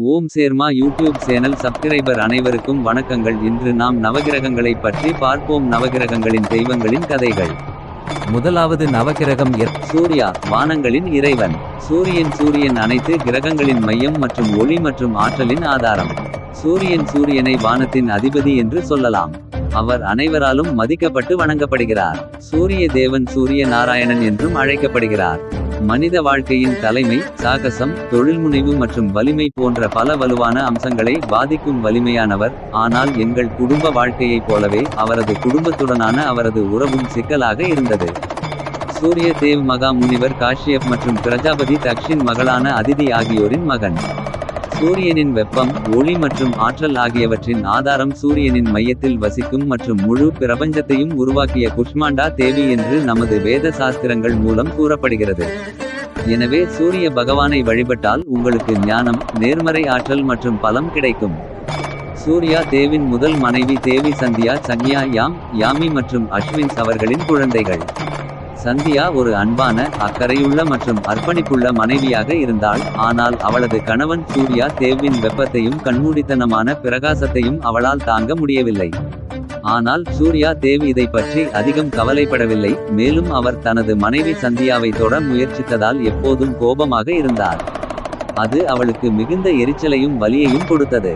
ஓம் சேர்மா YouTube channel subscriber அனைவருக்கும் வணக்கங்கள். இன்று நாம் நவகிரகங்களைப் பற்றி பார்ப்போம். நவகிரகங்களின் தெய்வங்களின் கதைகள். முதலாவது நவகிரகம் சூர்யா வானங்களின் இறைவன். சூரியன் சூரியன் அனைத்து கிரகங்களின் மையம் மற்றும் ஒளி மற்றும் ஆற்றலின் ஆதாரம். சூரியன் சூரியனை வானத்தின் அதிபதி என்று சொல்லலாம். அவர் அனைவராலும் மதிக்கப்பட்டு வணங்கப்படுகிறார். சூரிய தேவன் சூரிய நாராயணன் என்றும் அழைக்கப்படுகிறார். மனித வாழ்க்கையின் தலைமை சாகசம் தொழில்முனைவு மற்றும் வலிமை போன்ற பல வலுவான அம்சங்களை பாதிக்கும் வலிமையானவர். ஆனால் எங்கள் குடும்ப வாழ்க்கையைப் போலவே அவரது குடும்பத்துடனான அவரது உறவும் சிக்கலாக இருந்தது. சூரிய தேவ் மகா முனிவர் காஷ்யப் மற்றும் பிரஜாபதி தக்ஷின் மகளான அதிதி ஆகியோரின் மகன். சூரியனின் வெப்பம் ஒளி மற்றும் ஆற்றல் ஆகியவற்றின் ஆதாரம் சூரியனின் மையத்தில் வசிக்கும் மற்றும் முழு பிரபஞ்சத்தையும் உருவாக்கிய குஷ்மாண்டா தேவி என்று நமது வேத சாஸ்திரங்கள் மூலம் கூறப்படுகிறது. எனவே சூரிய பகவானை வழிபட்டால் உங்களுக்கு ஞானம் நேர்மறை ஆற்றல் மற்றும் பலம் கிடைக்கும். சூர்யா தேவின் முதல் மனைவி தேவி சந்தியா சன்யா யாம் யாமி மற்றும் அஸ்வின்ஸ் அவர்களின் குழந்தைகள். சந்தியா ஒரு அன்பான அக்கறையுள்ள மற்றும் அர்ப்பணிப்புள்ள மனைவியாக இருந்தாள். ஆனால் அவளது கணவன் சூர்யா தேவின் வெப்பத்தையும் கண்மூடித்தனமான பிரகாசத்தையும் அவளால் தாங்க முடியவில்லை. ஆனால் சூர்யா தேவ் இதை பற்றி அதிகம் கவலைப்படவில்லை. மேலும் அவர் தனது மனைவி சந்தியாவை தொட முயற்சித்ததால் எப்போதும் கோபமாக இருந்தார். அது அவளுக்கு மிகுந்த எரிச்சலையும் வலியையும் கொடுத்தது.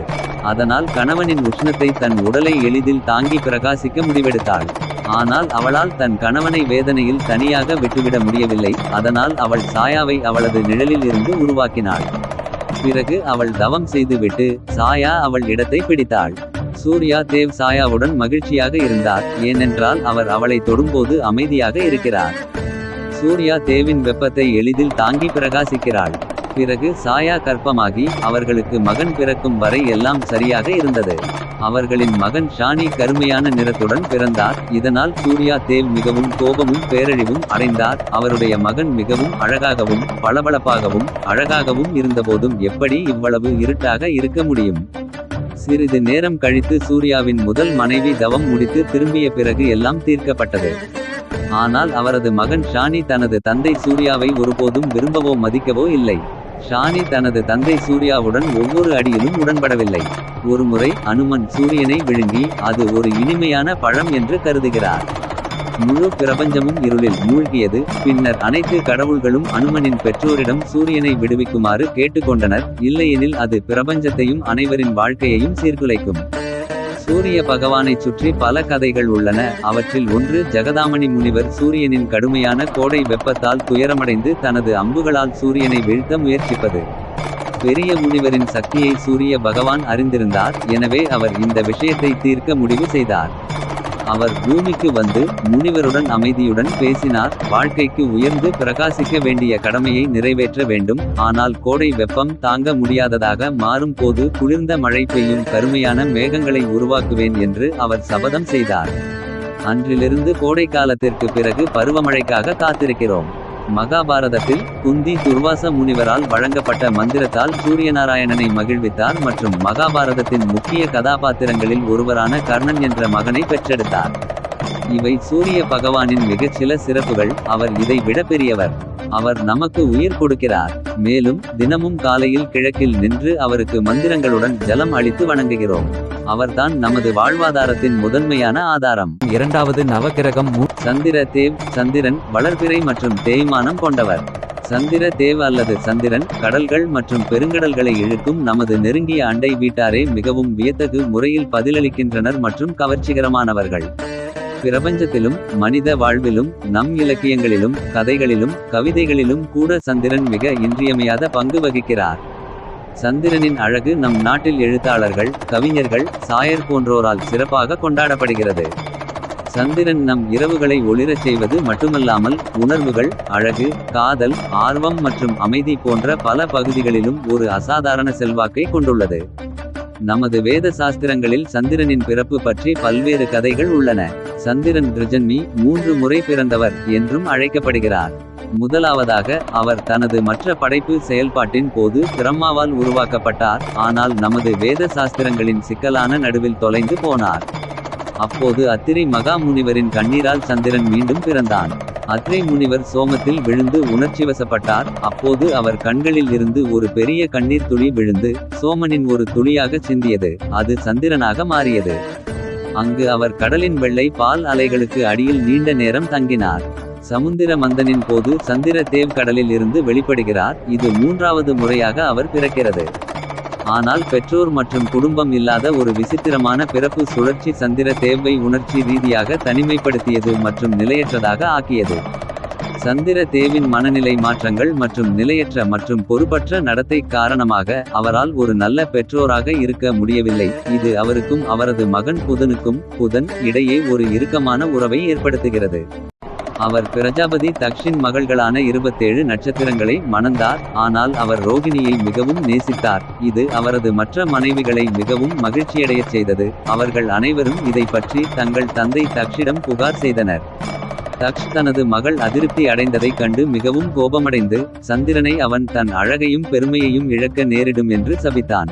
அதனால் கணவனின் உஷ்ணத்தை தன் உடலை எளிதில் தாங்கி பிரகாசிக்க முடிவெடுத்தாள். ஆனால் அவளால் தன் கணவனை வேதனையில் தனியாக விட்டுவிட முடியவில்லை. அதனால் அவள் சாயாவை அவளது நிழலில் இருந்து உருவாக்கினாள். பிறகு அவள் தவம் செய்துவிட்டு சாயா அவள் இடத்தை பிடித்தாள். சூர்யா தேவ் சாயாவுடன் மகிழ்ச்சியாக இருந்தார். ஏனென்றால் அவர் அவளை தொடும்போது அமைதியாக இருக்கிறார். சூர்யா தேவின் வெப்பத்தை எளிதில் தாங்கி பிரகாசிக்கிறாள். பிறகு சாயா கற்பமாகி அவர்களுக்கு மகன் பிறக்கும் வரை எல்லாம் சரியாக இருந்தது. அவர்களின் மகன் ஷானி கருமையான நிறத்துடன் பிறந்தார். இதனால் சூர்யா தேவ் மிகவும் கோபமும் பேரழிவும் அடைந்தார். அவருடைய மகன் மிகவும் அழகாகவும் பளபளப்பாகவும் அழகாகவும் இருந்தபோதும் எப்படி இவ்வளவு இருட்டாக இருக்க முடியும்? சிறிது நேரம் கழித்து சூர்யாவின் முதல் மனைவி தவம் முடித்து திரும்பிய பிறகு எல்லாம் தீர்க்கப்பட்டது. ஆனால் அவரது மகன் ஷானி தனது தந்தை சூர்யாவை ஒருபோதும் விரும்பவோ மதிக்கவோ இல்லை. ஷானி தனது தந்தை சூர்யாவுடன் ஒவ்வொரு அடியிலும் உடன்படவில்லை. ஒருமுறை அனுமன் சூரியனை விழுங்கி அது ஒரு இனிமையான பழம் என்று கருதுகிறார். முழு பிரபஞ்சமும் இருளில் மூழ்கியது பின்னர் அனைத்து கடவுள்களும் அனுமனின் பெற்றோரிடம் சூரியனை விடுவிக்குமாறு கேட்டுக்கொண்டனர் இல்லையெனில் அது பிரபஞ்சத்தையும் அனைவரின் வாழ்க்கையையும் சீர்குலைக்கும். சூரிய பகவானைச் சுற்றி பல கதைகள் உள்ளன. அவற்றில் ஒன்று ஜெகதாமணி முனிவர் சூரியனின் கடுமையான கோடை வெப்பத்தால் துயரமடைந்து தனது அம்புகளால் சூரியனை வீழ்த்த முயற்சிப்பது. பெரிய முனிவரின் சக்தியை சூரிய பகவான் அறிந்திருந்தார். எனவே அவர் இந்த விஷயத்தை தீர்க்க முடிவு செய்தார். அவர் பூமிக்கு வந்து முனிவருடன் அமைதியுடன் பேசினார். வாழ்க்கைக்கு உயர்ந்து பிரகாசிக்க வேண்டிய கடமையை நிறைவேற்ற வேண்டும். ஆனால் கோடை வெப்பம் தாங்க முடியாததாக மாறும் போது குளிர்ந்த மழை பெய்யும் கருமையான மேகங்களை உருவாக்குவேன் என்று அவர் சபதம் செய்தார். அன்றிலிருந்து கோடை காலத்திற்கு பிறகு பருவமழைக்காக காத்திருக்கிறோம். மகாபாரதத்தில் குந்தி துர்வாச முனிவரால் வழங்கப்பட்ட மந்திரத்தால் சூரியநாராயணனை மகிழ்வித்தார் மற்றும் மகாபாரதத்தின் முக்கிய கதாபாத்திரங்களில் ஒருவரான கர்ணன் என்ற மகனை பெற்றெடுத்தார். இவை சூரிய பகவானின் மிகச்சில சிறப்புகள். அவர் இதை விட பெரியவர். அவர் நமக்கு உயிர் கொடுக்கிறார். மேலும் தினமும் காலையில் கிழக்கில் நின்று அவருக்கு மந்திரங்களுடன் ஜலம் அளித்து வணங்குகிறோம். அவர்தான் நமது வாழ்வாதாரத்தின் முதன்மையான ஆதாரம். இரண்டாவது நவகிரகம் சந்திர தேவ் சந்திரன் வளர்பிறை மற்றும் தேய்மானம் கொண்டவர். சந்திர தேவ் அல்லது சந்திரன் கடல்கள் மற்றும் பெருங்கடல்களை இழுக்கும் நமது நெருங்கிய அண்டை வீட்டாரே மிகவும் வியத்தகு முறையில் பதிலளிக்கின்றனர் மற்றும் கவர்ச்சிகரமானவர்கள். பிரபஞ்சத்திலும் மனித வாழ்விலும் நம் இலக்கியங்களிலும் கதைகளிலும் கவிதைகளிலும் கூட சந்திரன் மிக இன்றியமையாத பங்கு வகிக்கிறார். சந்திரனின் அழகு நம் நாட்டில் எழுத்தாளர்கள் கவிஞர்கள் சாயர் போன்றோரால் சிறப்பாக கொண்டாடப்படுகிறது. சந்திரன் நம் இரவுகளை ஒளிரச் செய்வது மட்டுமல்லாமல் உணர்வுகள் அழகு காதல் ஆர்வம் மற்றும் அமைதி போன்ற பல பகுதிகளிலும் ஒரு அசாதாரண செல்வாக்கை கொண்டுள்ளது. நமது வேத சாஸ்திரங்களில் சந்திரனின் பிறப்பு பற்றி பல்வேறு கதைகள் உள்ளன. சந்திரன் ரிஜன்மி மூன்று முறை பிறந்தவர் என்றும் அழைக்கப்படுகிறார். முதலாவதாக அவர் தனது மற்ற படைப்பு செயல்பாட்டின் போது பிரம்மாவால் உருவாக்கப்பட்டார் ஆனால் நமது வேத சாஸ்திரங்களின் சிக்கலான நடுவில் தொலைந்து போனார். அப்போது அத்திரை மகா முனிவரின் கண்ணீரால் சந்திரன் மீண்டும் பிறந்தான். அத்திரை முனிவர் சோமத்தில் விழுந்து உணர்ச்சிவசப்பட்டார் அப்போது அவர் கண்களில் இருந்து ஒரு பெரிய கண்ணீர் துளி விழுந்து சோமனின் ஒரு துளியாக சிந்தியது அது சந்திரனாக மாறியது. அங்கு அவர் கடலின் வெள்ளை பால் அலைகளுக்கு அடியில் நீண்ட நேரம் தங்கினார். சமுந்திர மந்தனின் போது சந்திர தேவ் கடலில் இருந்து வெளிப்படுகிறார். இது மூன்றாவது முறையாக அவர் பிறக்கிறது. ஆனால் பெற்றோர் மற்றும் குடும்பம் இல்லாத ஒரு விசித்திரமான பிறப்பு சுழற்சி சந்திர தேவை உணர்ச்சி ரீதியாக தனிமைப்படுத்தியது மற்றும் நிலையற்றதாக ஆக்கியது. சந்திர தேவின் மனநிலை மாற்றங்கள் மற்றும் நிலையற்ற மற்றும் பொறுப்பற்ற நடத்தை காரணமாக அவரால் ஒரு நல்ல பெற்றோராக இருக்க முடியவில்லை. இது அவருக்கும் அவரது மகன் புதனுக்கும் புதன் இடையே ஒரு இறுக்கமான உறவை ஏற்படுத்துகிறது. அவர் பிரஜாபதி தக்ஷின் மகள்களான இருபத்தேழு நட்சத்திரங்களை மணந்தார். ஆனால் அவர் ரோகிணியை மிகவும் நேசித்தார். இது அவரது மற்ற மனைவிகளை மிகவும் மகிழ்ச்சியடையச் செய்தது. அவர்கள் அனைவரும் இதை பற்றி தங்கள் தந்தை தக்ஷிடம் புகார் செய்தனர். தக்ஷ் தனது மகள் அதிருப்தி அடைந்ததைக் கண்டு மிகவும் கோபமடைந்து சந்திரனை அவன் தன் அழகையும் பெருமையையும் இழக்க நேரிடும் என்று சபித்தான்.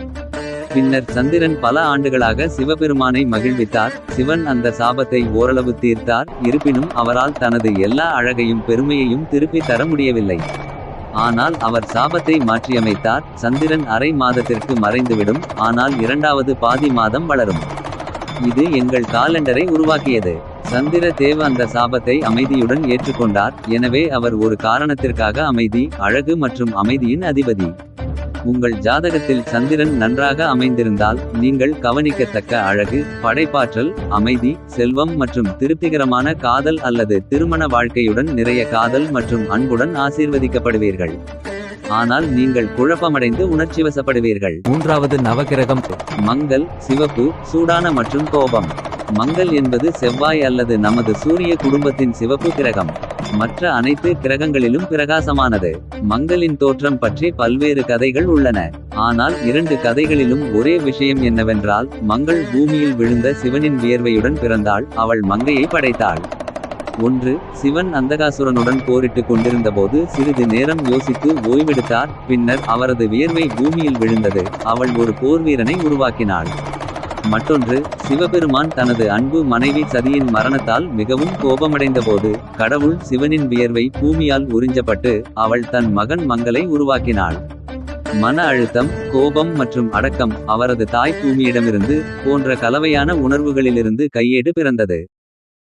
பின்னர் சந்திரன் பல ஆண்டுகளாக சிவபெருமானை மகிழ்வித்தார். சிவன் அந்த சாபத்தை ஓரளவு தீர்த்தார் இருப்பினும் அவரால் தனது எல்லா அழகையும் பெருமையையும் திருப்பி தர முடியவில்லை. ஆனால் அவர் சாபத்தை மாற்றியமைத்தார். சந்திரன் அரை மாதத்திற்கு மறைந்துவிடும் ஆனால் இரண்டாவது பாதி மாதம் வளரும். இது எங்கள் காலண்டரை உருவாக்கியது. சந்திர தேவ அந்த சாபத்தை அமைதியுடன் ஏற்றுக்கொண்டார். எனவே அவர் ஒரு காரணத்திற்காக அமைதி அழகு மற்றும் அமைதியின் அதிபதி. உங்கள் ஜாதகத்தில் சந்திரன் நன்றாக அமைந்திருந்தால் நீங்கள் கவனிக்கத்தக்க அழகு படைப்பாற்றல் அமைதி செல்வம் மற்றும் திருப்திகரமான காதல் அல்லது திருமண வாழ்க்கையுடன் நிறைய காதல் மற்றும் அன்புடன் ஆசீர்வதிக்கப்படுவீர்கள். ஆனால் நீங்கள் குழப்பமடைந்து உணர்ச்சிவசப்படுவீர்கள். மூன்றாவது நவகிரகம் மங்கள் சிவப்பு சூடான மற்றும் கோபம். மங்கள் என்பது செவ்வாய் அல்லது நமது சூரிய குடும்பத்தின் சிவப்பு கிரகம். மற்ற அனைத்து கிரகங்களிலும் பிரகாசமானது. மங்களின் தோற்றம் பற்றி பல்வேறு கதைகள் உள்ளன. ஆனால் இரண்டு கதைகளிலும் ஒரே விஷயம் என்னவென்றால் மங்கள் பூமியில் விழுந்த சிவனின் வியர்வையுடன் பிறந்தாள் அவள் மங்கையை படைத்தாள். ஒன்று சிவன் அந்தகாசுரனுடன் போரிட்டுக் கொண்டிருந்தபோது சிறிது நேரம் யோசித்து ஓய்வெடுத்தார். பின்னர் அவரது வியர்வை பூமியில் விழுந்தது. அவள் ஒரு போர்வீரனை உருவாக்கினாள். மற்றொன்று சிவபெருமான் தனது அன்பு மனைவி சதியின் மரணத்தால் மிகவும் கோபமடைந்தபோது கடவுள் சிவனின் வியர்வை பூமியால் உறிஞ்சப்பட்டு அவள் தன் மகன் மங்களை உருவாக்கினாள். மன அழுத்தம் கோபம் மற்றும் அடக்கம் அவரது தாய் பூமியிடமிருந்து போன்ற கலவையான உணர்வுகளிலிருந்து கையேடு பிறந்தது.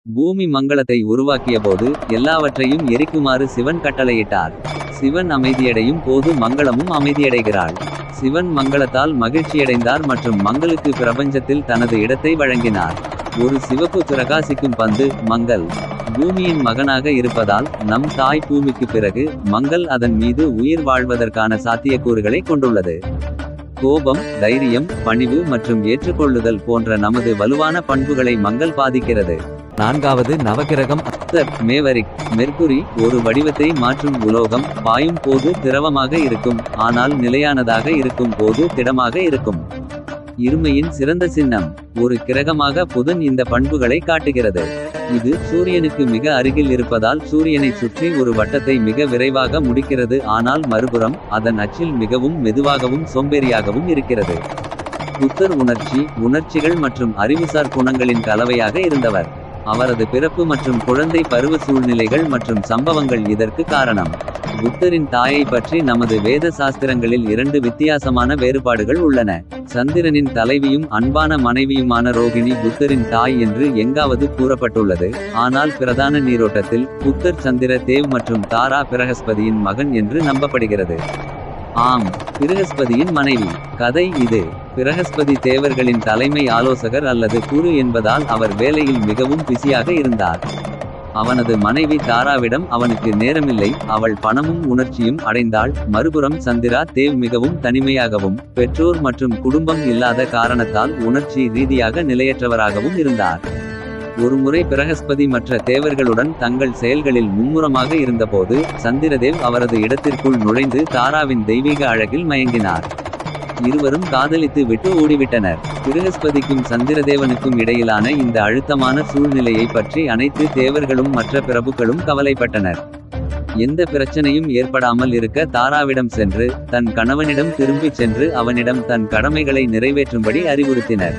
பூமி மங்களத்தை உருவாக்கியபோது எல்லாவற்றையும் எரிக்குமாறு சிவன் கட்டளையிட்டார். சிவன் அமைதியடையும் போது மங்களமும் அமைதியடைகிறாள். சிவன் மங்களத்தால் மகிழ்ச்சியடைந்தார் மற்றும் மங்களுக்கு பிரபஞ்சத்தில் தனது இடத்தை வழங்கினார். ஒரு சிவப்பு பிரகாசிக்கும் பந்து மங்கள். பூமியின் மகனாக இருப்பதால் நம் தாய் பூமிக்கு பிறகு மங்கள் அதன் மீது உயிர் வாழ்வதற்கான சாத்தியக்கூறுகளை கொண்டுள்ளது. கோபம் தைரியம் பணிவு மற்றும் ஏற்றுக்கொள்ளுதல் போன்ற நமது வலுவான பண்புகளை மங்கள் பாதிக்கிறது. நான்காவது நவகிரகம். மேவரிக் மெர்குரி ஒரு வடிவத்தை மாற்றும் உலோகம். பாயும் போது திரவமாக இருக்கும். ஆனால் நிலையானதாக இருக்கும் போது திடமாக இருக்கும். இருமையின் சிறந்த சின்னம். ஒரு கிரகமாக புதன் இந்த பண்புகளை காட்டுகிறது. இது சூரியனுக்கு மிக அருகில் இருப்பதால் சூரியனை சுற்றி ஒரு வட்டத்தை மிக விரைவாக முடிக்கிறது. ஆனால் மறுபுறம் அதன் அச்சில் மிகவும் மெதுவாகவும் சோம்பேறியாகவும் இருக்கிறது. புத்தர் உணர்ச்சி உணர்ச்சிகள் மற்றும் அறிவுசார் குணங்களின் கலவையாக இருந்தவர். அவரது பிறப்பு மற்றும் குழந்தை பருவ சூழ்நிலைகள் மற்றும் சம்பவங்கள் இதற்கு காரணம். புத்தரின் தாயை பற்றி நமது வேத சாஸ்திரங்களில் இரண்டு வித்தியாசமான வேறுபாடுகள் உள்ளன. சந்திரனின் தலைவியும் அன்பான மனைவியுமான ரோகிணி புத்தரின் தாய் என்று எங்காவது கூறப்பட்டுள்ளது. ஆனால் பிரதான நீரோட்டத்தில் புத்தர் சந்திர தேவ் மற்றும் தாரா பிரகஸ்பதியின் மகன் என்று நம்பப்படுகிறது. ஆம் பிரகஸ்பதியின் மனைவி. கதை இது. பிரகஸ்பதி தேவர்களின் தலைமை ஆலோசகர் அல்லது குரு என்பதால் அவர் வேலையில் மிகவும் பிஸியாக இருந்தார். அவனது மனைவி தாராவிடம் அவனுக்கு நேரமில்லை அவள் பணமும் உணர்ச்சியும் அடைந்தாள். மறுபுறம் சந்திரா தேவ் மிகவும் தனிமையாகவும் பெற்றோர் மற்றும் குடும்பம் இல்லாத காரணத்தால் உணர்ச்சி ரீதியாக நிலையற்றவராகவும் இருந்தார். ஒருமுறை பிரகஸ்பதி மற்ற தேவர்களுடன் தங்கள் செயல்களில் மும்முரமாக இருந்தபோது சந்திரதேவ் அவரது இடத்திற்குள் நுழைந்து தாராவின் தெய்வீக அழகில் மயங்கினார். இருவரும் காதலித்து விட்டு ஓடிவிட்டனர். பிரகஸ்பதிக்கும் சந்திரதேவனுக்கும் இடையிலான இந்த அழுத்தமான சூழ்நிலையை பற்றி அனைத்து தேவர்களும் மற்ற பிரபுக்களும் கவலைப்பட்டனர். எந்த பிரச்சனையும் ஏற்படாமல் இருக்க தாராவிடம் சென்று தன் கணவனிடம் திரும்பிச் சென்று அவனிடம் தன் கடமைகளை நிறைவேற்றும்படி அறிவுறுத்தினர்.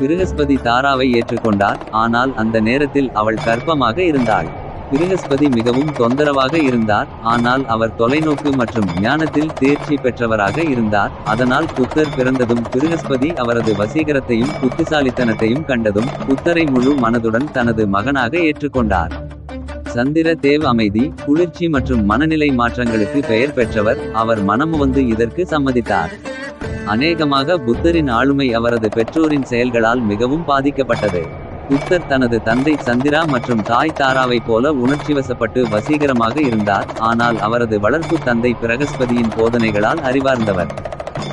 பிரகஸ்பதி தாராவை ஏற்றுக்கொண்டார். ஆனால் அந்த நேரத்தில் அவள் கர்ப்பமாக இருந்தாள். பிருகஸ்பதி மிகவும் தொந்தரவாக இருந்தார். ஆனால் அவர் தொலைநோக்கு மற்றும் ஞானத்தில் தேர்ச்சி பெற்றவராக இருந்தார். அதனால் புத்தர் பிறந்ததும் பிருகஸ்பதி அவரது வசீகரத்தையும் புத்திசாலித்தனத்தையும் கண்டதும் புத்தரை முழு மனதுடன் தனது மகனாக ஏற்றுக்கொண்டார். சந்திர தேவ் அமைதி குளிர்ச்சி மற்றும் மனநிலை மாற்றங்களுக்கு பெயர் பெற்றவர். அவர் மனமுவந்து இதற்கு சம்மதித்தார். அநேகமாக புத்தரின் ஆளுமை அவரது பெற்றோரின் செயல்களால் மிகவும் பாதிக்கப்பட்டது. புத்தர் தனது தந்தை சந்திரா மற்றும் தாய் தாராவைப் போல உணர்ச்சிவசப்பட்டு வசீகரமாக இருந்தார். ஆனால் அவரது வளர்ப்பு தந்தை பிரகஸ்பதியின் போதனைகளால் அறிவார்ந்தவர்.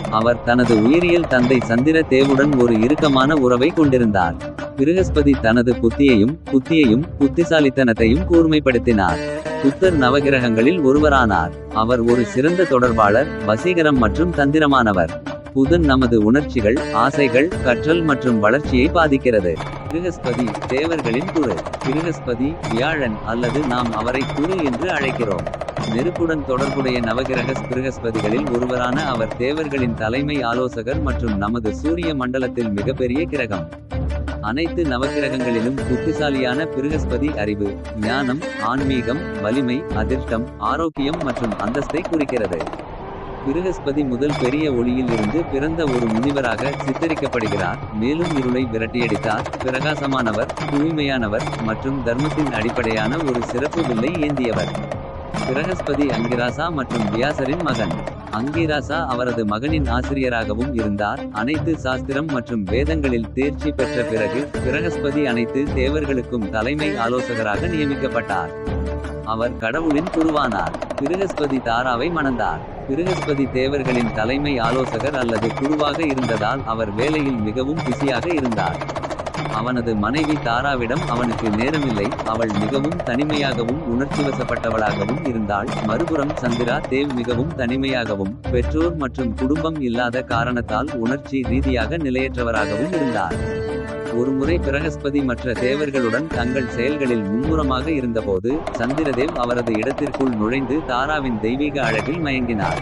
அவர் தனது உயிரியல் தந்தை சந்திர தேவுடன் ஒரு இறுக்கமான உறவை கொண்டிருந்தார். பிருகஸ்பதி தனது புத்தியையும் புத்தியையும் புத்திசாலித்தனத்தையும் கூர்மைப்படுத்தினார். புத்தர் நவகிரகங்களில் ஒருவரானார். அவர் ஒரு சிறந்த தொடர்பாளர் வசீகரம் மற்றும் தந்திரமானவர். புதன் நமது உணர்ச்சிகள் ஆசைகள் கற்றல் மற்றும் வளர்ச்சியை பாதிக்கிறது. பிருகஸ்பதி தேவர்களின் குரு. பிருகஸ்பதி வியாழன் அல்லது நாம் அவரை குரு என்று அழைக்கிறோம். நெருப்புடன் தொடர்புடைய நவகிரக பிருகஸ்பதிகளில் ஒருவரான அவர் தேவர்களின் தலைமை ஆலோசகர் மற்றும் நமது சூரிய மண்டலத்தில் மிகப்பெரிய கிரகம். அனைத்து நவகிரகங்களிலும் புத்திசாலியான பிருகஸ்பதி அறிவு ஞானம் ஆன்மீகம் வலிமை அதிர்ஷ்டம் ஆரோக்கியம் மற்றும் அந்தஸ்தை குறிக்கிறது. பிருகஸ்பதி முதல் பெரிய ஒளியில் இருந்து பிறந்த ஒரு முனிவராக சித்தரிக்கப்படுகிறார். மேலும் இருளை விரட்டியடித்தார். பிரகாசமானவர் தூய்மையானவர் மற்றும் தர்மத்தின் அடிப்படையான ஒரு சிறப்பு வில்லை ஏந்தியவர். பிரகஸ்பதி அங்கிராசா மற்றும் வியாசரின் மகன். அங்கிராசா அவரது மகனின் ஆசிரியராகவும் இருந்தார். அனைத்து சாஸ்திரம் மற்றும் வேதங்களில் தேர்ச்சி பெற்ற பிறகு பிரகஸ்பதி அனைத்து தேவர்களுக்கும் தலைமை ஆலோசகராக நியமிக்கப்பட்டார். அவர் கடவுளின் குருவானார். கிருகஸ்பதி தாராவை மணந்தார். கிருகஸ்பதி தேவர்களின் தலைமை ஆலோசகர் அல்லது குருவாக இருந்ததால் அவர் வேலையில் மிகவும் பிஸியாக இருந்தார். அவனது மனைவி தாராவிடம் அவனுக்கு நேரமில்லை. அவள் மிகவும் தனிமையாகவும் உணர்ச்சிவசப்பட்டவளாகவும் இருந்தாள். மறுபுறம் சந்திரா தேவ் மிகவும் தனிமையாகவும் பெற்றோர் மற்றும் குடும்பம் இல்லாத காரணத்தால் உணர்ச்சி ரீதியாக நிலையற்றவராகவும் இருந்தார். ஒருமுறை பிரகஸ்பதி மற்ற தேவர்களுடன் தங்கள் செயல்களில் மும்முரமாக இருந்தபோது சந்திரதேவ் அவரது இடத்திற்குள் நுழைந்து தாராவின் தெய்வீக அழகில் மயங்கினார்.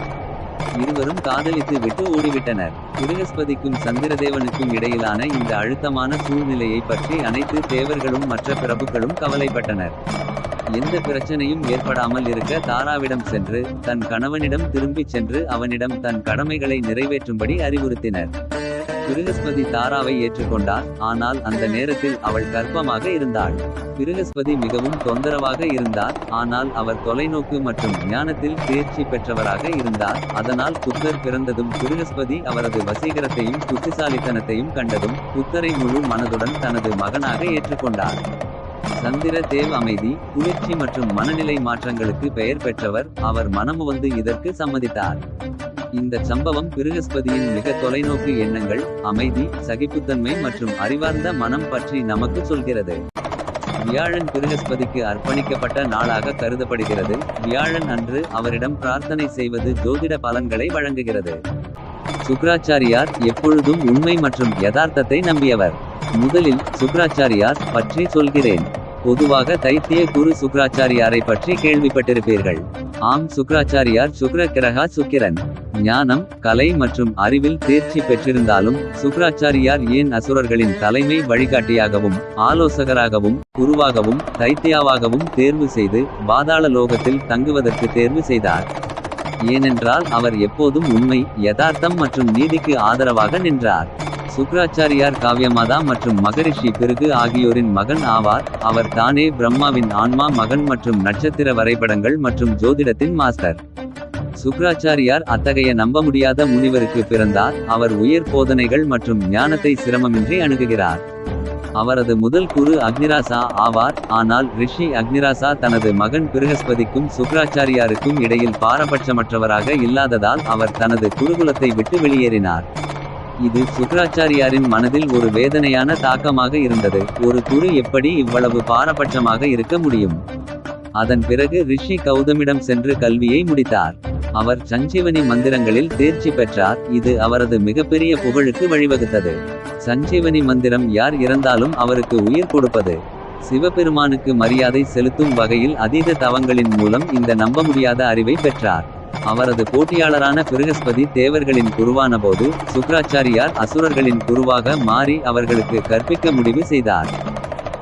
இருவரும் காதலித்து விட்டு ஓடிவிட்டனர். பிரகஸ்பதிக்கும் சந்திரதேவனுக்கும் இடையிலான இந்த அழுத்தமான சூழ்நிலையை பற்றி அனைத்து தேவர்களும் மற்ற பிரபுக்களும் கவலைப்பட்டனர். எந்த பிரச்சனையும் ஏற்படாமல் இருக்க தாராவிடம் சென்று தன் கணவனிடம் திரும்பிச் சென்று அவனிடம் தன் கடமைகளை நிறைவேற்றும்படி அறிவுறுத்தினர். பிருகஸ்பதி தாராவை ஏற்றுக்கொண்டார். ஆனால் அந்த நேரத்தில் அவள் கர்ப்பமாக இருந்தாள். பிருகஸ்பதி மிகவும் தொந்தரவாக இருந்தார். ஆனால் அவர் தொலைநோக்கு மற்றும் ஞானத்தில் தேர்ச்சி பெற்றவராக இருந்தார். அதனால் புத்தர் பிறந்ததும் பிருகஸ்பதி அவரது வசீகரத்தையும் புத்திசாலித்தனத்தையும் கண்டதும் புத்தரை முழு மனதுடன் தனது மகனாக ஏற்றுக்கொண்டார். சந்திர தேவ் அமைதி குளிர்ச்சி மற்றும் மனநிலை மாற்றங்களுக்கு பெயர் பெற்றவர். அவர் மனமுவந்து இதற்கு சம்மதித்தார். இந்த சம்பவம் பிருகஸ்பதியின் மிக தொலைநோக்கு எண்ணங்கள் அமைதி சகிப்புத்தன்மை மற்றும் அறிவார்ந்த மனம் பற்றி நமக்கு சொல்கிறது. வியாழன் பிருகஸ்பதிக்கு அர்ப்பணிக்கப்பட்ட நாளாக கருதப்படுகிறது. வியாழன் அன்று அவரிடம் பிரார்த்தனை செய்வது ஜோதிட பலன்களை வழங்குகிறது. சுக்ராச்சாரியார் எப்பொழுதும் உண்மை மற்றும் யதார்த்தத்தை நம்பியவர். முதலில் சுக்ராச்சாரியார் பற்றி சொல்கிறேன். பொதுவாக தைத்திய குரு சுக்ராச்சாரியாரை பற்றி கேள்விப்பட்டிருப்பீர்கள். ஆம் சுக்ராச்சாரியார் சுக்ர கிரகா சுக்கிரன். ஞானம் கலை மற்றும் அறிவில் தேர்ச்சி பெற்றிருந்தாலும் சுக்ராச்சாரியார் ஏன் அசுரர்களின் தலைமை வழிகாட்டியாகவும் ஆலோசகராகவும் குருவாகவும் தைத்தியாவாகவும் தேர்வு செய்து பாதாள லோகத்தில் தங்குவதற்கு தேர்வு செய்தார்? ஏனென்றால் அவர் எப்போதும் உண்மை யதார்த்தம் மற்றும் நீதிக்கு ஆதரவாக நின்றார். சுக்ராச்சாரியார் காவியமாதா மற்றும் மகரிஷி பிறகு ஆகியோரின் மகன் ஆவார். அவர் தானே பிரம்மாவின் ஆன்மா மகன் மற்றும் நட்சத்திர வரைபடங்கள் மற்றும் ஜோதிடத்தின் மாஸ்டர். சுக்ராச்சாரியார் அத்தகைய நம்ப முடியாத முனிவருக்கு பிறந்தார். அவர் உயர் போதனைகள் மற்றும் ஞானத்தை சிரமமின்றி அணுகுகிறார். அவரது முதல் குரு அக்னிராசா ஆவார். ஆனால் ரிஷி அக்னிராசா தனது மகன் பிருகஸ்பதிக்கும் சுக்ராச்சாரியாருக்கும் இடையில் பாரபட்சமற்றவராக இல்லாததால் அவர் தனது குருகுலத்தை விட்டு வெளியேறினார். இது சுக்ராச்சாரியாரின் மனதில் ஒரு வேதனையான தாக்கமாக இருந்தது. ஒரு குரு எப்படி இவ்வளவு பாரபட்சமாக இருக்க முடியும்? அதன் பிறகு ரிஷி கௌதமிடம் சென்று கல்வியை முடித்தார். அவர் சஞ்சீவனி மந்திரங்களில் தேர்ச்சி பெற்றார். இது அவரது மிகப்பெரிய புகழுக்கு வழிவகுத்தது. சஞ்சீவனி மந்திரம் யார் இறந்தாலும் அவருக்கு உயிர் கொடுப்பது. சிவபெருமானுக்கு மரியாதை செலுத்தும் வகையில் அதீத தவங்களின் மூலம் இந்த நம்ப முடியாத அறிவை பெற்றார். அவரது போட்டியாளரான பிருகஸ்பதி தேவர்களின் குருவான போது சுக்ராச்சாரியார் அசுரர்களின் குருவாக மாறி அவர்களுக்கு கற்பிக்க முடிவு செய்தார்.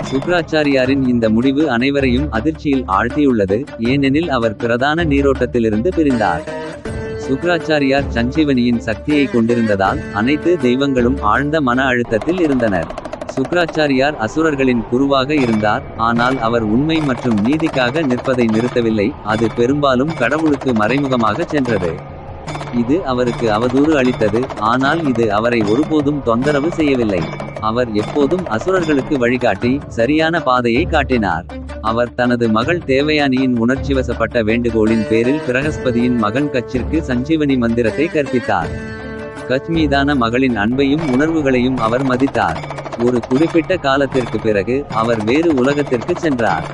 சுக்ராச்சாரியாரின் இந்த முடிவு அனைவரையும் அதிர்ச்சியில் ஆழ்த்தியுள்ளது ஏனெனில் அவர் பிரதான நீரோட்டத்திலிருந்து பிரிந்தார். சுக்ராச்சாரியார் சஞ்சீவனியின் சக்தியை கொண்டிருந்ததால் அனைத்து தெய்வங்களும் ஆழ்ந்த மன அழுத்தத்தில் இருந்தனர். சுக்ராச்சாரியார் அசுரர்களின் குருவாக இருந்தார் ஆனால் அவர் உண்மை மற்றும் நீதிக்காக நிற்பதை நிறுத்தவில்லை அது பெரும்பாலும் கடவுளுக்கு மறைமுகமாக சென்றது. இது அவருக்கு அவதூறு அளித்தது ஆனால் இது அவரை ஒருபோதும் தொந்தரவு செய்யவில்லை. அவர் எப்போதும் அசுரர்களுக்கு வழிகாட்டி சரியான பாதையை காட்டினார். அவர் தனது மகள் தேவயானியின் உணர்ச்சிவசப்பட்ட வேண்டுகோளின் பேரில் பிரகஸ்பதியின் மகன் கச்சிற்கு சஞ்சீவனி மந்திரத்தை கற்பித்தார். கச் மீதான மகளின் அன்பையும் உணர்வுகளையும் அவர் மதித்தார். ஒரு குறிப்பிட்ட காலத்திற்கு பிறகு அவர் வேறு உலகத்திற்கு சென்றார்.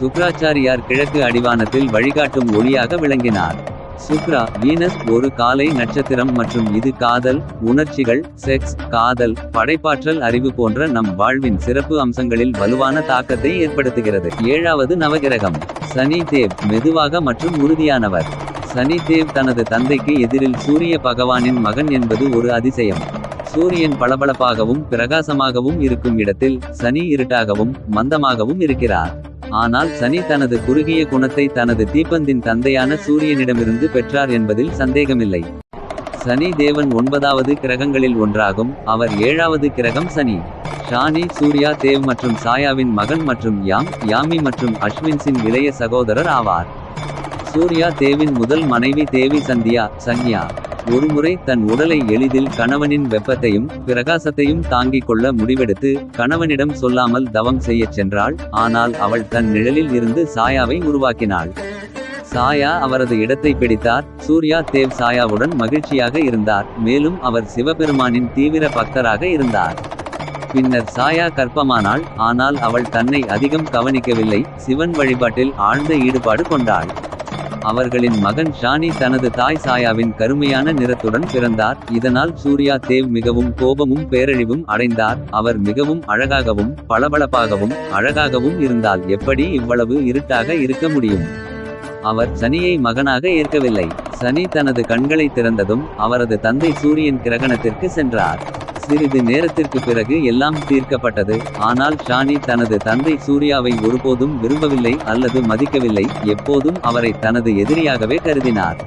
சுக்ராச்சாரியார் கிழக்கு அடிவானத்தில் வழிகாட்டும் ஒளியாக விளங்கினார். சுக்ரா வீனஸ் ஒரு காலை நட்சத்திரம் மற்றும் இது காதல் உணர்ச்சிகள் செக்ஸ் காதல் படைப்பாற்றல் அறிவு போன்ற நம் வாழ்வின் சிறப்பு அம்சங்களில் வலுவான தாக்கத்தை ஏற்படுத்துகிறது. ஏழாவது நவகிரகம். சனி தேவ் மெதுவாக மற்றும் உறுதியானவர். சனி தேவ் தனது தந்தைக்கு எதிரில் சூரிய பகவானின் மகன் என்பது ஒரு அதிசயம். சூரியன் பளபளப்பாகவும் பிரகாசமாகவும் இருக்கும் இடத்தில் சனி இருட்டாகவும் மந்தமாகவும் இருக்கிறார். ஆனால் சனி தனது குறுகிய குணத்தை தனது தீப்பந்தின் தந்தையான சூரியனிடமிருந்து பெற்றார் என்பதில் சந்தேகமில்லை. சனி தேவன் ஒன்பதாவது கிரகங்களில் ஒன்றாகும் அவர் ஏழாவது கிரகம் சனி. ஷானி சூர்யா தேவ் மற்றும் சாயாவின் மகன் மற்றும் யாம் யாமி மற்றும் அஸ்வின்ஸின் இளைய சகோதரர் ஆவார். சூர்யா தேவின் முதல் மனைவி தேவி சந்தியா சன்யா ஒருமுறை தன் உடலை எளிதில் கணவனின் வெப்பத்தையும் பிரகாசத்தையும் தாங்கிக் கொள்ள முடிவெடுத்து கணவனிடம் சொல்லாமல் தவம் செய்யச் சென்றாள். ஆனால் அவள் தன் நிழலில் இருந்து சாயாவை உருவாக்கினாள். சாயா அவரது இடத்தை பிடித்தார். சூர்யா தேவ் சாயாவுடன் மகிழ்ச்சியாக இருந்தார். மேலும் அவர் சிவபெருமானின் தீவிர பக்தராக இருந்தார். பின்னர் சாயா கற்பமானாள் ஆனால் அவள் தன்னை அதிகம் கவனிக்கவில்லை. சிவன் வழிபாட்டில் ஆழ்ந்த ஈடுபாடு கொண்டாள். அவர்களின் மகன் ஷானி தனது தாய் சாயாவின் கருமையான நிறத்துடன் பிறந்தார். இதனால் சூர்யா தேவ் மிகவும் கோபமும் பேரழிவும் அடைந்தார். அவர் மிகவும் அழகாகவும் பளபளப்பாகவும் அழகாகவும் இருந்தால் எப்படி இவ்வளவு இருட்டாக இருக்க முடியும்? அவர் சனியை மகனாக ஏற்கவில்லை. சனி தனது கண்களை திறந்ததும் அவரது தந்தை சூரியன் கிரகணத்திற்கு சென்றார். சிறிது நேரத்திற்கு பிறகு எல்லாம் தீர்க்கப்பட்டது. ஆனால் ஷானி தனது தந்தை சூர்யாவை ஒருபோதும் விரும்பவில்லை அல்லது மதிக்கவில்லை. எப்போதும் அவரை தனது எதிரியாகவே கருதினார்.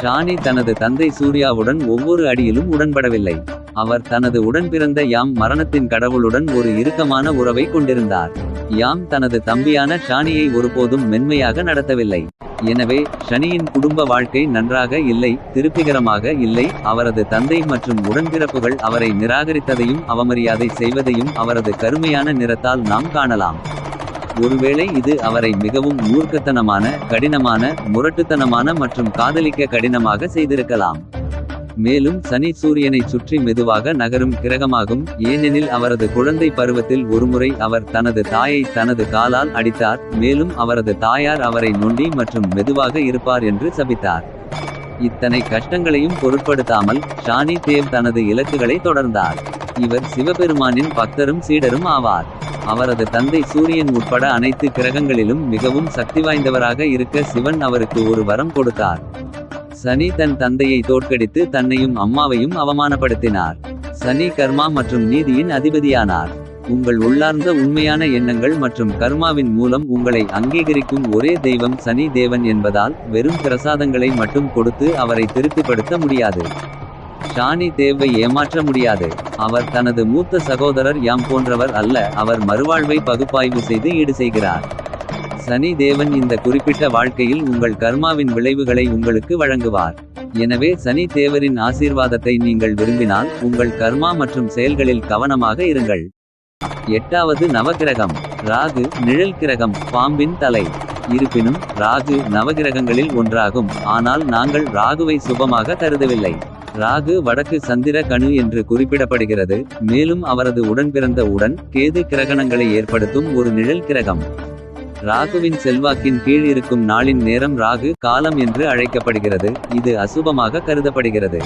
ஷானி தனது தந்தை சூர்யாவுடன் ஒவ்வொரு அடியிலும் உடன்படவில்லை. அவர் தனது உடன்பிறந்த யாம் மரணத்தின் கடவுளுடன் ஒரு இறுக்கமான உறவை கொண்டிருந்தார். யாம் தனது தம்பியான ஷானியை ஒருபோதும் மென்மையாக நடத்தவில்லை. எனவே ஷனியின் குடும்ப வாழ்க்கை நன்றாக இல்லை திருப்திகரமாக இல்லை அவரது தந்தை மற்றும் உடன்பிறப்புகள் அவரை நிராகரித்ததையும் அவமரியாதை செய்வதையும் அவரது கருமையான நிறத்தால் நாம் காணலாம். ஒருவேளை இது அவரை மிகவும் மூர்க்கத்தனமான கடினமான முரட்டுத்தனமான மற்றும் காதலிக்க கடினமாக செய்திருக்கலாம். மேலும் சனி சூரியனை சுற்றி மெதுவாக நகரும் கிரகமாகும். ஏனெனில் அவரது குழந்தை பருவத்தில் ஒருமுறை அவர் தனது தாயை தனது காலால் அடித்தார். மேலும் அவரது தாயார் அவரை நொண்டி மற்றும் மெதுவாக இருப்பார் என்று சபித்தார். இத்தனை கஷ்டங்களையும் பொருட்படுத்தாமல் ஷானி தேவ் தனது இலக்குகளை தொடர்ந்தார். இவர் சிவபெருமானின் பக்தரும் சீடரும் ஆவார். அவரது தந்தை சூரியன் உட்பட அனைத்து கிரகங்களிலும் மிகவும் சக்தி வாய்ந்தவராக இருக்க சிவன் அவருக்கு ஒரு வரம் கொடுத்தார். சனி தன் தந்தையை தோற்கடித்து தன்னையும் அம்மாவையும் அவமானப்படுத்தினார். சனி கர்மா மற்றும் நீதியின் அதிபதியானார். உங்கள் உள்ளார்ந்த உண்மையான எண்ணங்கள் மற்றும் கர்மாவின் மூலம் உங்களை அங்கீகரிக்கும் ஒரே தெய்வம் சனி தேவன் என்பதால் வெறும் பிரசாதங்களை மட்டும் கொடுத்து அவரை திருப்திப்படுத்த முடியாது. ஷானி தேவை ஏமாற்ற முடியாது. அவர் தனது மூத்த சகோதரர் யாம் போன்றவர் அல்ல அவர் மறுவாழ்வை பகுப்பாய்வு செய்து ஈடு செய்கிறார். சனி தேவன் இந்த குறிப்பிட்ட வாழ்க்கையில் உங்கள் கர்மாவின் விளைவுகளை உங்களுக்கு வழங்குவார். எனவே சனி தேவரின் ஆசீர்வாதத்தை நீங்கள் விரும்பினால் உங்கள் கர்மா மற்றும் செயல்களில் கவனமாக இருங்கள். எட்டாவது நவகிரகம் ராகு நிழல் கிரகம் பாம்பின் தலை. இருப்பினும் ராகு நவகிரகங்களில் ஒன்றாகும். ஆனால் நாங்கள் ராகுவை சுபமாக கருதவில்லை. ராகு வடக்கு சந்திர கணு என்று குறிப்பிடப்படுகிறது. மேலும் அவரது உடன்பிறந்த உடன் கேது கிரகணங்களை ஏற்படுத்தும் ஒரு நிழல் கிரகம். ராகுவின் செல்வாக்கின் கீழ் இருக்கும் நாளின் நேரம் ராகு காலம் என்று அழைக்கப்படுகிறது. இது அசுபமாக கருதப்படுகிறது.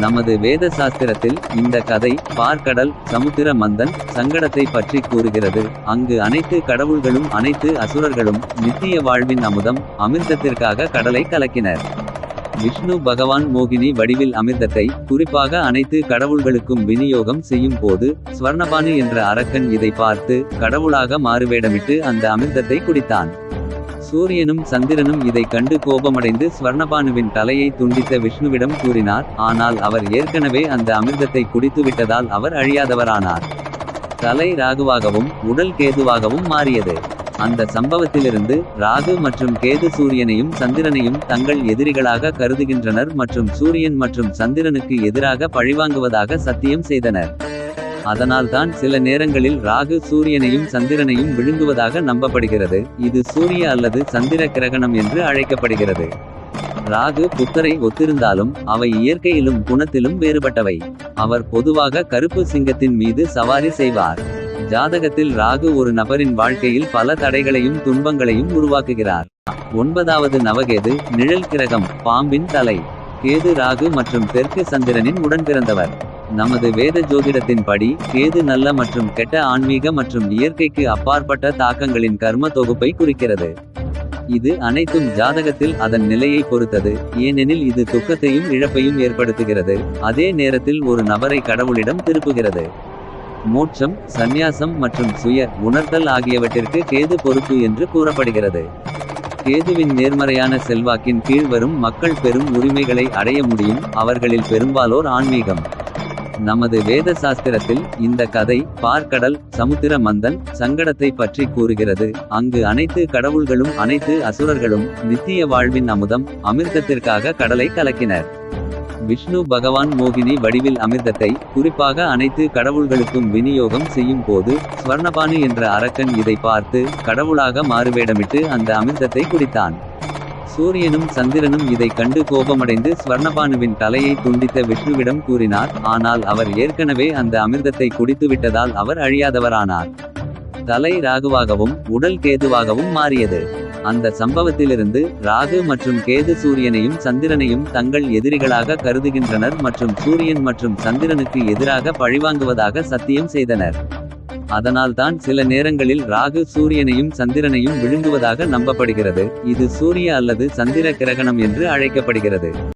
நமது வேத சாஸ்திரத்தில் இந்த கதை பார்க்கடல் சமுத்திர மந்தன் சங்கடத்தை பற்றி கூறுகிறது. அங்கு அனைத்து கடவுள்களும் அனைத்து அசுரர்களும் நித்திய வாழ்வின் அமுதம் அமிர்தத்திற்காக கடலை கலக்கினர். விஷ்ணு பகவான் மோகினி வடிவில் அமிர்தத்தை குறிப்பாக அனைத்து கடவுள்களுக்கும் விநியோகம் செய்யும் போது ஸ்வர்ணபானு என்ற அரக்கன் இதை பார்த்து கடவுளாக மாறுவேடமிட்டு அந்த அமிர்தத்தை குடித்தான். சூரியனும் சந்திரனும் இதை கண்டு கோபமடைந்து ஸ்வர்ணபானுவின் தலையை துண்டித்த விஷ்ணுவிடம் கூறினார். ஆனால் அவர் ஏற்கனவே அந்த அமிர்தத்தை குடித்துவிட்டதால் அவர் அழியாதவரானார். தலை ராகுவாகவும் உடல் கேதுவாகவும் மாறியது. அந்த சம்பவத்திலிருந்து ராகு மற்றும் கேது சூரியனையும் சந்திரனையும் தங்கள் எதிரிகளாக கருதுகின்றனர் மற்றும் சூரியன் மற்றும் சந்திரனுக்கு எதிராக பழிவாங்குவதாக சத்தியம் செய்தனர். அதனால்தான் சில நேரங்களில் ராகு சூரியனையும் சந்திரனையும் விழுங்குவதாக நம்பப்படுகிறது. இது சூரிய அல்லது சந்திர கிரகணம் என்று அழைக்கப்படுகிறது. ராகு புத்தரை ஒத்திருந்தாலும் அவை இயற்கையிலும் குணத்திலும் வேறுபட்டவை. அவர் பொதுவாக கருப்பு சிங்கத்தின் மீது சவாரி செய்வார். ஜாதகத்தில் ராகு ஒரு நபரின் வாழ்க்கையில் பல தடைகளையும் துன்பங்களையும் உருவாக்குகிறார். ஒன்பதாவது நவகேது நிழல் கிரகம் பாம்பின் தலை. கேது ராகு மற்றும் தெற்கு சந்திரனின் உடன்பிறந்தவர் நமது வேத ஜோதிடத்தின்படி கேது நல்ல மற்றும் கெட்ட ஆன்மீக மற்றும் இயற்கைக்கு அப்பாற்பட்ட தாக்கங்களின் கர்ம தொகுப்பை குறிக்கிறது. இது அனைத்தும் ஜாதகத்தில் அதன் நிலையை பொறுத்தது ஏனெனில் இது துக்கத்தையும் இழப்பையும் ஏற்படுத்துகிறது. அதே நேரத்தில் ஒரு நபரை கடவுளிடம் திருப்புகிறது. மோட்சம் சந்நியாசம் மற்றும் சுய உணர்தல் ஆகியவற்றிற்கு கேது பொறுப்பு என்று கூறப்படுகிறது. கேதுவின் நேர்மறையான செல்வாக்கின் கீழ் வரும் மக்கள் பெரும் உரிமைகளை அடைய முடியும் அவர்களில் பெரும்பாலோர் ஆன்மீகம். நமது வேத சாஸ்திரத்தில் இந்த கதை பார்க்கடல் சமுத்திர மந்தன் சங்கடத்தை பற்றி கூறுகிறது. அங்கு அனைத்து கடவுள்களும் அனைத்து அசுரர்களும் நித்திய வாழ்வின் அமுதம் அமிர்தத்திற்காக கடலை கலக்கினர். விஷ்ணு பகவான் மோகினி வடிவில் அமிர்தத்தை குறிப்பாக அனைத்து கடவுள்களுக்கும் விநியோகம் செய்யும் போது ஸ்வர்ணபானு என்ற அரக்கன் இதை பார்த்து கடவுளாக மாறுவேடமிட்டு அந்த அமிர்தத்தை குடித்தான். சூரியனும் சந்திரனும் இதை கண்டு கோபமடைந்து ஸ்வர்ணபானுவின் தலையை துண்டித்த விஷ்ணுவிடம் கூறினார். ஆனால் அவர் ஏற்கனவே அந்த அமிர்தத்தை குடித்துவிட்டதால் அவர் அழியாதவரானார். தலை ராகுவாகவும் உடல் கேதுவாகவும் மாறியது. அந்த சம்பவத்திலிருந்து ராகு மற்றும் கேது சூரியனையும் சந்திரனையும் தங்கள் எதிரிகளாக கருதுகின்றனர் மற்றும் சூரியன் மற்றும் சந்திரனுக்கு எதிராக பழிவாங்குவதாக சத்தியம் செய்தனர். அதனால்தான் சில நேரங்களில் ராகு சூரியனையும் சந்திரனையும் விழுங்குவதாக நம்பப்படுகிறது. இது சூரிய அல்லது சந்திர கிரகணம் என்று அழைக்கப்படுகிறது.